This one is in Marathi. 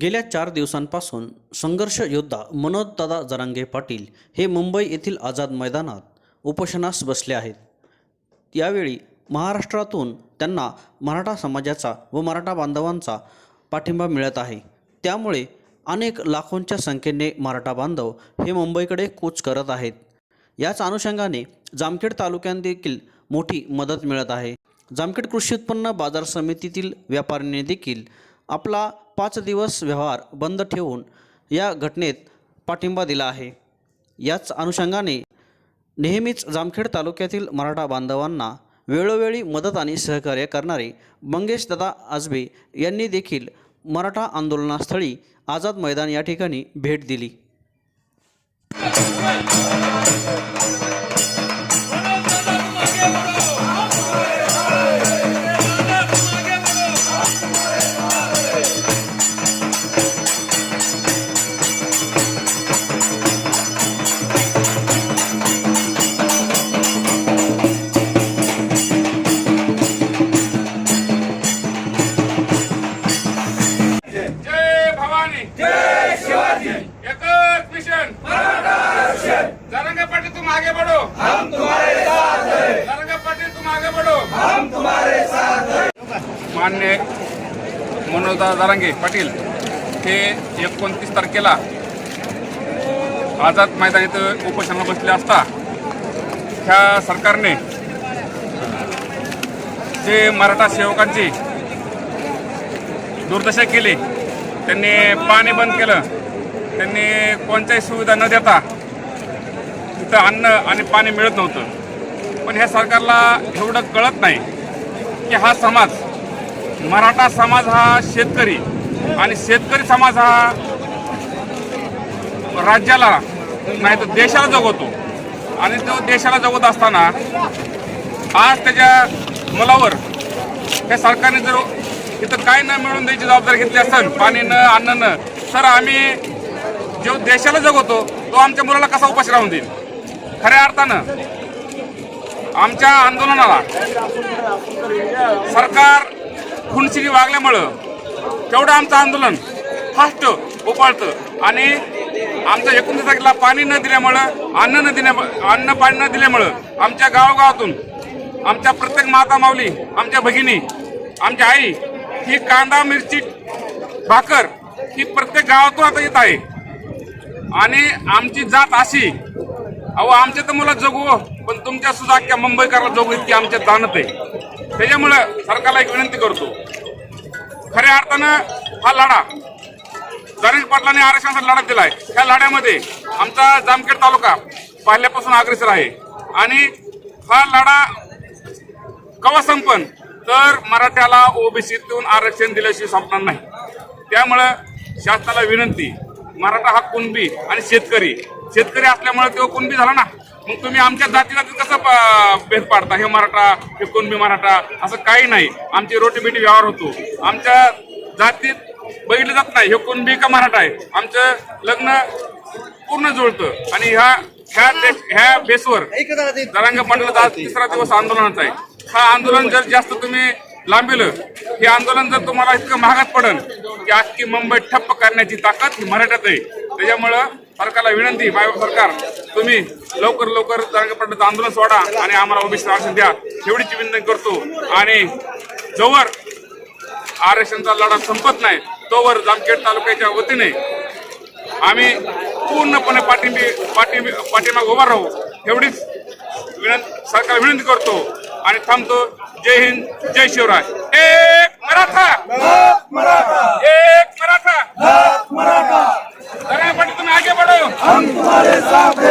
गेल्या चार दिवसांपासून संघर्ष योद्धा मनोजदादा जरांगे पाटील हे मुंबई येथील आझाद मैदानात उपोषणास बसले आहेत. यावेळी महाराष्ट्रातून त्यांना मराठा समाजाचा व मराठा बांधवांचा पाठिंबा मिळत आहे. त्यामुळे अनेक लाखोंच्या संख्येने मराठा बांधव हे मुंबईकडे कूच करत आहेत. याच अनुषंगाने जामखेड तालुक्यात देखील मोठी मदत मिळत आहे. जामखेड कृषी उत्पन्न बाजार समितीतील व्यापाऱ्यांनी देखील आपला पाच दिवस व्यवहार बंद ठेवून या घटनेत पाठिंबा दिला आहे. याच अनुषंगाने नेहमीच जामखेड तालुक्यातील मराठा बांधवांना वेळोवेळी मदत आणि सहकार्य करणारे मंगेशदादा आजबे यांनी देखील मराठा आंदोलनास्थळी आझाद मैदान या ठिकाणी भेट दिली. हम तुम्हारे साथ मान्य मनोजदा दारांगे पाटील हे एकोणतीस तारखेला आझाद मैदान इथं उपोषणाला बसले असता ह्या सरकारने जे मराठा सेवकांची दुर्दशा केली त्यांनी पाणी बंद केलं त्यांनी कोणत्याही सुविधा न देता तिथं अन्न आणि पाणी मिळत नव्हतं. पण ह्या सरकारला एवढं कळत नाही की हा समाज मराठा समाज हा शेतकरी आणि शेतकरी समाज हा राज्याला नाही तर देशाला जगवतो. आणि तो देशाला जगवत असताना आज त्याच्या मुलावर त्या सरकारने जर इथं काय न मिळून द्यायची जबाबदारी घेतली असेल पाणी न अन्न न तर आम्ही जो देशाला जगवतो तो आमच्या मुलाला कसा उपाशी राहून देईल? खऱ्या अर्थानं आमच्या आंदोलनाला सरकार खुनशिरी वागल्यामुळं तेवढं आमचं आंदोलन फास्ट उपाळतं. आणि आमचं एकोणतीस तारखेला पाणी न दिल्यामुळं अन्न न दिल्या अन्न पाणी न दिल्यामुळं आमच्या गावोगावातून आमच्या प्रत्येक माता माऊली आमच्या भगिनी आमच्या आई ही कांदा मिरची भाकर ही प्रत्येक गावातून आता येत आहे. आणि आमची जात अशी अहो आमच्या तर मुलं जगू पण तुमच्या सुद्धा अख्ख्या मुंबईकरला जगू इतकी आमच्या जाणत आहे. त्याच्यामुळं सरकारला एक विनंती करतो. खऱ्या अर्थानं हा लढा गणेश पाटलांनी आरक्षणाचा लढा दिलाय. ह्या लढ्यामध्ये आमचा जामखेड तालुका पहिल्यापासून अग्रेसर आहे. आणि हा लढा कवा संपन तर मराठ्याला ओबीसीतून आरक्षण दिल्याशिवाय संपणार नाही. त्यामुळं शासनाला विनंती मराठा हा कुणबी आणि शेतकरी. शेतकरी असल्यामुळे तो कुणबी झाला ना. मग तुम्ही आमच्या जातीला कसं भेद पाडता? हे मराठा हे कुणबी मराठा असं काही नाही. आमची रोटीबिटी व्यवहार होतो. आमच्या जातीत बघितलं जात नाही हे कुणबी का मराठा आहे? आमचं लग्न पूर्ण जुळतं. आणि ह्या ह्या ह्या बेसवर जरांग पाटील आज तिसरा दिवस आंदोलनाचा आहे. हा आंदोलन जर जास्त तुम्ही लांबिलं हे आंदोलन जर तुम्हाला इतकं महागात पडन की अख्खी मुंबई ठप्प करण्याची ताकद ही मराठ्यात आहे. त्याच्यामुळं सरकारला विनंती मायबाप सरकार तुम्ही लवकर लवकर जरांग आंदोलन सोडा आणि आम्हाला ओबीसी आरक्षण द्या. एवढीची विनंती करतो. आणि जोवर आरक्षणचा लढा संपत नाही तोवर जामखेड तालुक्याच्या वतीने आम्ही पूर्णपणे पाठिंबी पाठिंबी पाठिंबा उभा राहू. एवढीच विनंती सरकार विनंती करतो. आणि थांबतो. जय हिंद जय शिवराय. एक मराठा. एक मराठा. पाटील तुम्ही आगे बढो. हम तुम्हारे साथ